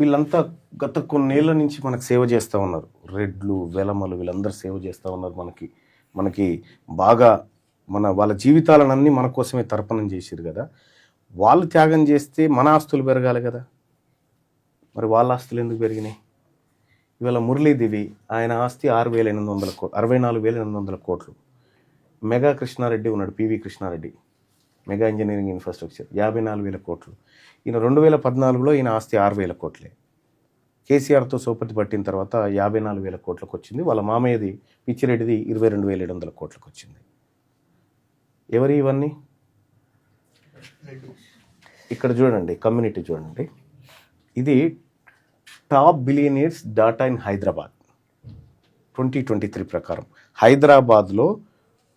వీళ్ళంతా గత కొన్నేళ్ళ నుంచి మనకు సేవ చేస్తూ ఉన్నారు. రెడ్లు వెలమలు వీళ్ళందరూ సేవ చేస్తూ ఉన్నారు మనకి. మనకి బాగా మన వాళ్ళ జీవితాలన్నీ మన కోసమే తర్పణం చేశారు కదా. వాళ్ళు త్యాగం చేస్తే మన ఆస్తులు పెరగాలి కదా. మరి వాళ్ళ ఆస్తులు ఎందుకు పెరిగినాయి? ఇవాళ మురళీదేవి ఆయన ఆస్తి ఆరు వేల ఎనిమిది వందల కో అరవై నాలుగు వేల ఎనిమిది వందల కోట్లు. మెగా కృష్ణారెడ్డి ఉన్నాడు P V Krishnareddy. Megha engineering infrastructure యాభై నాలుగు వేల కోట్లు. ఈయన రెండు వేల పద్నాలుగులో ఈయన ఆస్తి ఆరు వేల కోట్లే. కేసీఆర్తో సోపతి పట్టిన తర్వాత యాభై నాలుగు వేల కోట్లకు వచ్చింది వాళ్ళ మామయ్యది పిచ్చిరెడ్డిది ఇరవై రెండు వేల ఏడు వందల కోట్లకు వచ్చింది ఎవరి ఇవన్నీ? ఇక్కడ చూడండి కమ్యూనిటీ చూడండి. ఇది top billionaires data in Hyderabad. Twenty twenty three ప్రకారం. హైదరాబాద్లో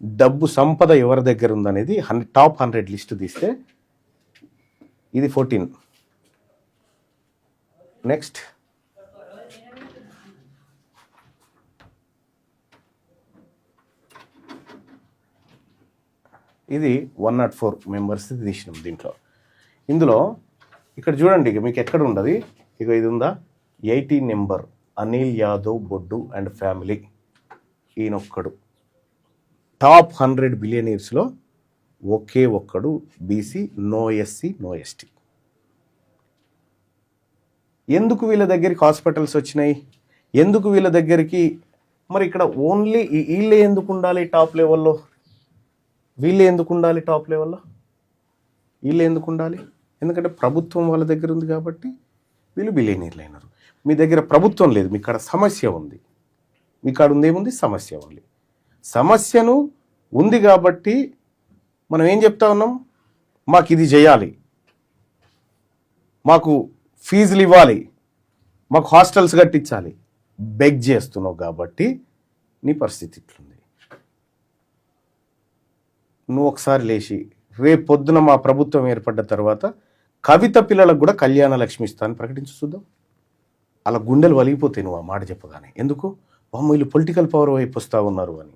డబ్బు సంపద ఎవరి దగ్గర ఉందనేది హన్ టాప్ హండ్రెడ్ లిస్ట్ తీస్తే ఇది ఫోర్టీన్. నెక్స్ట్. ఇది వన్ నాట్ ఫోర్ మెంబర్స్ తీసినాం దీంట్లో. ఇందులో ఇక్కడ చూడండి ఇక మీకు ఎక్కడ ఉండదు? ఇక ఇది ఉందా? Eighty number Anil Yadav Boddu and family. ఈయనొక్కడు. Top hundred బిలియనీర్స్లో ఒకే ఒక్కడు BC no SC no ST. ఎందుకు వీళ్ళ దగ్గరికి హాస్పిటల్స్ వచ్చినాయి? ఎందుకు వీళ్ళ దగ్గరికి? మరి ఇక్కడ ఓన్లీ వీళ్ళే ఎందుకు ఉండాలి టాప్ లెవెల్లో? వీళ్ళే ఎందుకు ఉండాలి టాప్ లెవెల్లో? వీళ్ళే ఎందుకు ఉండాలి? ఎందుకంటే ప్రభుత్వం వాళ్ళ దగ్గర ఉంది కాబట్టి వీళ్ళు బిలియనీర్లు అయినారు. మీ దగ్గర ప్రభుత్వం లేదు మీ కాడ సమస్య ఉంది. మీ కాడ ఉందేముంది? సమస్య ఉంది. సమస్యను ఉంది కాబట్టి మనం ఏం చెప్తా ఉన్నాం? మాకు ఇది చేయాలి. మాకు ఫీజులు ఇవ్వాలి. మాకు హాస్టల్స్ కట్టించాలి. బెగ్ చేస్తున్నావు కాబట్టి నీ పరిస్థితి ఇట్లుంది. నువ్వు ఒకసారి లేచి రేపు పొద్దున మా ప్రభుత్వం ఏర్పడ్డ తర్వాత కవిత పిల్లలకు కూడా కళ్యాణ లక్ష్మి ఇస్తా ప్రకటించు చూద్దాం. అలా గుండెలు వలిగిపోతాయి నువ్వు ఆ మాట చెప్పగానే. ఎందుకు? వాళ్ళు వీళ్ళు పొలిటికల్ పవర్ వైపు వస్తూ ఉన్నారు అని.